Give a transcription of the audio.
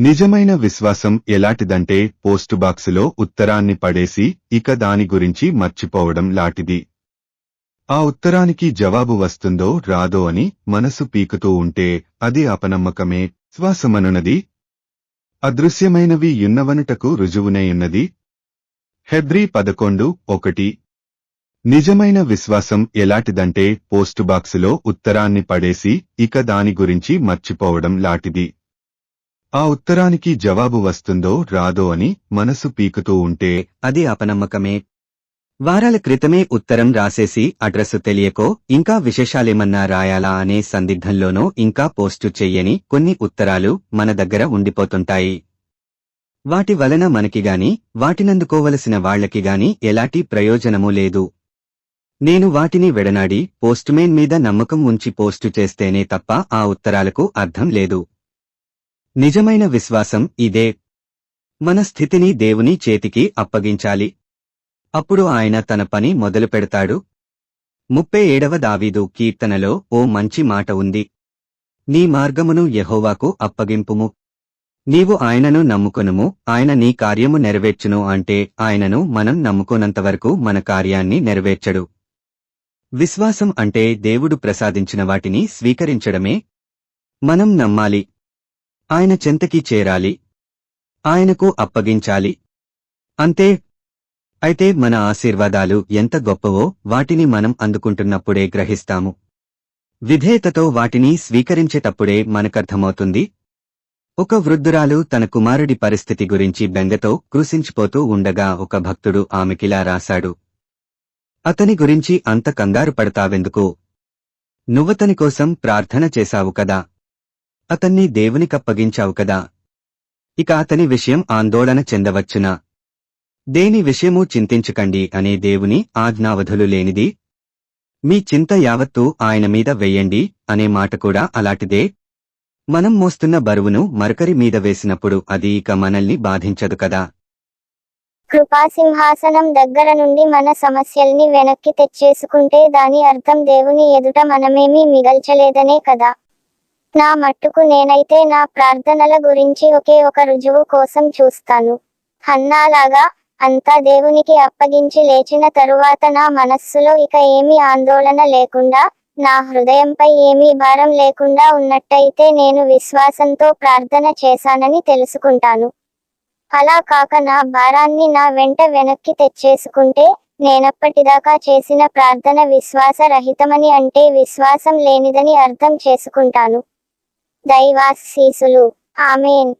నిజమైన విశ్వాసం ఎలాంటిదంటే పోస్టు బాక్సులో ఉత్తరాన్ని పడేసి ఇక దాని గురించి మర్చిపోవడం లాంటిది. ఆ ఉత్తరానికి జవాబు వస్తుందో రాదో అని మనసు పీకుతూ ఉంటే అది అపనమ్మకమే. శ్వాసమనున్నది. అదృశ్యమైనవి యున్నవనుటకు రుజువునైయున్నది హెద్రీ పదకొండు ఒకటి. నిజమైన విశ్వాసం ఎలాంటిదంటే పోస్టు బాక్సులో ఉత్తరాన్ని పడేసి ఇక దాని గురించి మర్చిపోవడం లాంటిది. ఆ ఉత్తరానికి జవాబు వస్తుందో రాదో అని మనసు పీకుతూ ఉంటే అది అపనమ్మకమే. వారాల క్రితమే ఉత్తరం రాసేసి అడ్రస్ తెలియకో ఇంకా విశేషాలేమన్నా రాయాలా అనే సందిగ్ధంలోనో ఇంకా పోస్టు చెయ్యని కొన్ని ఉత్తరాలు మన దగ్గర ఉండిపోతుంటాయి. వాటి వలన మనకిగాని వాటినందుకోవలసిన వాళ్ళకిగాని ఎలాంటి ప్రయోజనమూ లేదు. నేను వాటిని వెడనాడి పోస్టుమేన్ మీద నమ్మకం ఉంచి పోస్టు చేస్తేనే తప్ప ఆ ఉత్తరాలకు అర్థం లేదు. నిజమైన విశ్వాసం ఇదే. మన స్థితిని దేవుని చేతికి అప్పగించాలి. అప్పుడు ఆయన తన పని మొదలు పెడతాడు. ముప్పై ఏడవ దావీదు కీర్తనలో ఓ మంచి మాట ఉంది. నీ మార్గమును యహోవాకు అప్పగింపుము. నీవు ఆయనను నమ్ముకొనుము ఆయన నీ కార్యము నెరవేర్చును అంటే ఆయనను మనం నమ్ముకోనంతవరకు మన కార్యాన్ని నెరవేర్చడు. విశ్వాసం అంటే దేవుడు ప్రసాదించిన వాటిని స్వీకరించడమే. మనం నమ్మాలి. ఆయన చెంతకి చేరాలి. ఆయనకు అప్పగించాలి. అంతే. అయితే మన ఆశీర్వాదాలు ఎంత గొప్పవో వాటిని మనం అందుకుంటున్నప్పుడే గ్రహిస్తాము. విధేయతతో వాటిని స్వీకరించేటప్పుడే మనకర్థమవుతుంది. ఒక వృద్ధురాలు తన కుమారుడి పరిస్థితి గురించి బెంగతో కృషించిపోతూ ఉండగా ఒక భక్తుడు ఆమెకిలా రాశాడు. అతని గురించి అంత కంగారు పడతావెందుకు నువ్వతని కోసం ప్రార్థన చేశావు కదా. అతన్ని దేవునికప్పగించావు కదా. ఇక అతని విషయం ఆందోళన చెందవచ్చునా? దేని విషయమూ చింతించకండి అనే దేవుని ఆజ్ఞావధులు లేనిది. మీ చింత యావత్తూ ఆయన మీద వెయ్యండి అనే మాట కూడా అలాంటిదే. మనం మోస్తున్న బరువును మరొకరి మీద వేసినప్పుడు అది ఇక మనల్ని బాధించదు కదా. కృపాసింహాసనం దగ్గర నుండి మన సమస్యల్ని వెనక్కి తెచ్చేసుకుంటే దాని అర్థం దేవుని ఎదుట మనమేమీ మిగల్చలేదనే కదా. నా మట్టుకు నేనైతే నా ప్రార్థనల గురించి ఒకే ఒక రుజువు కోసం చూస్తాను. హన్నాలాగా అంతా దేవునికి అప్పగించి లేచిన తరువాత నా మనస్సులో ఇక ఏమీ ఆందోళన లేకుండా నా హృదయంపై ఏమీ భారం లేకుండా ఉన్నట్టయితే నేను విశ్వాసంతో ప్రార్థన చేశానని తెలుసుకుంటాను. అలా కాక నా భారాన్ని నా వెంట వెనక్కి తెచ్చేసుకుంటే నేనప్పటిదాకా చేసిన ప్రార్థన విశ్వాస రహితమని అంటే విశ్వాసం లేనిదని అర్థం చేసుకుంటాను. దైవాశీసులు. ఆమెన్.